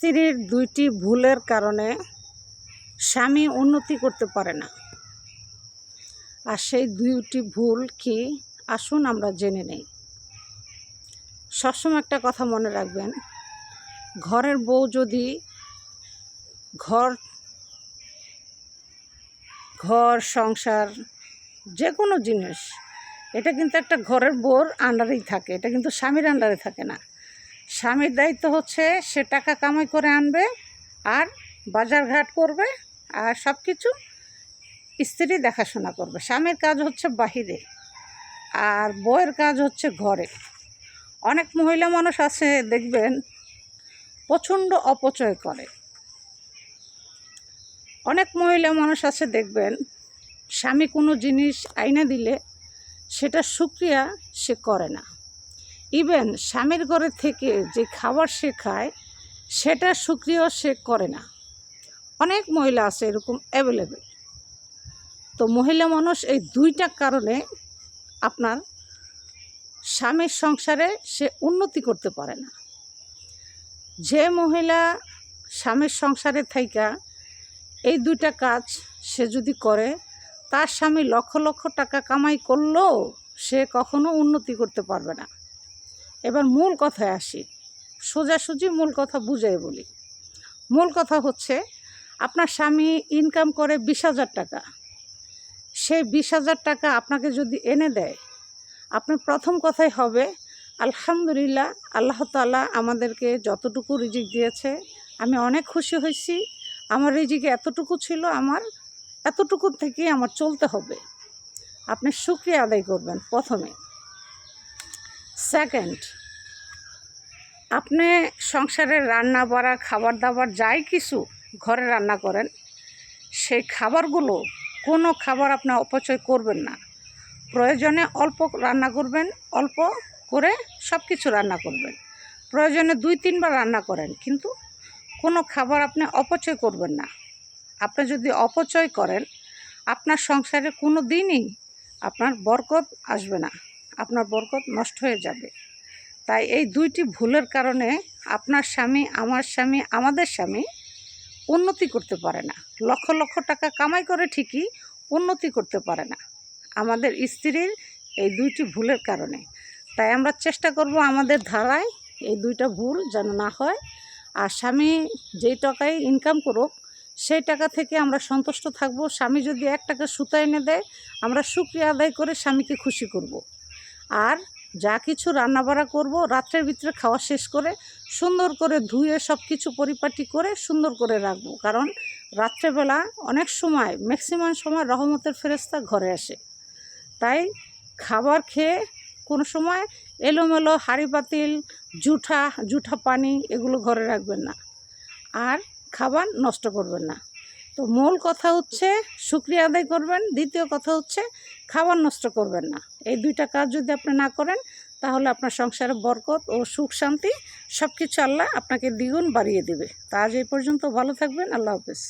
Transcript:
স্ত্রীর দুইটি ভুলের কারণে স্বামী উন্নতি করতে পারে না। আর সেই দুইটি ভুল কি? আসুন আমরা জেনে নেই। সবসময় একটা কথা মনে রাখবেন, ঘরের বউ যদি ঘর ঘর, সংসার যে কোনো জিনিস, এটা কিন্তু একটা ঘরের বউর আন্ডারেই থাকে, এটা কিন্তু স্বামীর আন্ডারে থাকে না। স্বামীর দায়িত্ব হচ্ছে সে টাকা কামাই করে আনবে আর বাজার ঘাট করবে আর সব কিছু স্ত্রী দেখাশোনা করবে। স্বামীর কাজ হচ্ছে বাহিরে আর বইয়ের কাজ হচ্ছে ঘরে। অনেক মহিলা মানুষ আছে, দেখবেন, প্রচণ্ড অপচয় করে। অনেক মহিলা মানুষ আছে, দেখবেন, স্বামী কোনো জিনিস আইনা দিলে সেটা সুক্রিয়া সে করে না। ইভেন স্বামীর ঘরে থেকে যে খাবার সে খায়, সেটা সুক্রিয়াও সে করে না। অনেক মহিলা আছে এরকম অ্যাভেলেবেল তো মহিলা মানুষ এই দুইটা কারণে আপনার স্বামীর সংসারে সে উন্নতি করতে পারে না। যে মহিলা স্বামীর সংসারে থাইকা, এই দুইটা কাজ সে যদি করে, তার স্বামী লক্ষ লক্ষ টাকা কামাই করলেও সে কখনো উন্নতি করতে পারবে না। এবার মূল কথায় আসি। সোজাসুজি মূল কথা বুঝাই বলি। মূল কথা হচ্ছে, আপনার স্বামী ইনকাম করে বিশ হাজার টাকা। সেই বিশ হাজার টাকা আপনাকে যদি এনে দেয়, আপনার প্রথম কথাই হবে, আলহামদুলিল্লাহ, আল্লাহ তালা আমাদেরকে যতটুকু রিজিক দিয়েছে, আমি অনেক খুশি হয়েছি। আমার রিজিকে এতটুকু ছিল, আমার এতটুকু থেকে আমার চলতে হবে। আপনি শুক্রিয়া আদায় করবেন প্রথমে। সেকেন্ড আপনি সংসারের রান্না বাড়া, খাবার দাবার যাই কিছু ঘরে রান্না করেন, সেই খাবারগুলো কোনো খাবার আপনি অপচয় করবেন না। প্রয়োজনে অল্প রান্না করবেন, অল্প করে সব কিছু রান্না করবেন। প্রয়োজনে দুই তিনবার রান্না করেন, কিন্তু কোনো খাবার আপনি অপচয় করবেন না। আপনি যদি অপচয় করেন, আপনার সংসারে কোনো দিনই আপনার বরকত আসবে না। আপনার বরকত নষ্ট হয়ে যাবে। তাই এই দুইটি ভুলের কারণে আপনার স্বামী, আমার স্বামী, আমাদের স্বামী উন্নতি করতে পারে না। লক্ষ লক্ষ টাকা কামাই করে ঠিকই উন্নতি করতে পারে না। আমাদের স্ত্রীর এই দুইটি ভুলের কারণে। তাই আমরা চেষ্টা করব আমাদের ধারায় এই দুইটা ভুল যেন না হয়। আর স্বামী যেই টাকায় ইনকাম করুক, সেই টাকা থেকে আমরা সন্তুষ্ট থাকব। স্বামী যদি এক টাকা সুতা এনে দেয়, আমরা সুক্রিয়া আদায় করে স্বামীকে খুশি করব। আর যা কিছু রান্নাবাড়া করব, রাত্রের ভিতরে খাওয়া শেষ করে সুন্দর করে ধুয়ে সব কিছু পরিপাটি করে সুন্দর করে রাখব। কারণ রাত্রেবেলা অনেক সময় ম্যাক্সিমাম সময় রহমতের ফেরেস্তা ঘরে আসে। তাই খাবার খেয়ে কোনো সময় এলোমেলো হাঁড়ি পাতিল জুঠা জুঠা পানি এগুলো ঘরে রাখবেন না। আর খাবার নষ্ট করবেন না। তো মূল কথা হচ্ছে, শুক্রিয়া আদায় করবেন। দ্বিতীয় কথা হচ্ছে, খাবার নষ্ট করবেন না। এই দুইটা কাজ যদি আপনি না করেন, তাহলে আপনার সংসারে বরকত ও সুখ শান্তি সব কিছু আল্লাহ আপনাকে দ্বিগুণ বাড়িয়ে দেবে। তা আজ এই পর্যন্ত ভালো থাকবেন। আল্লাহ হাফেজ।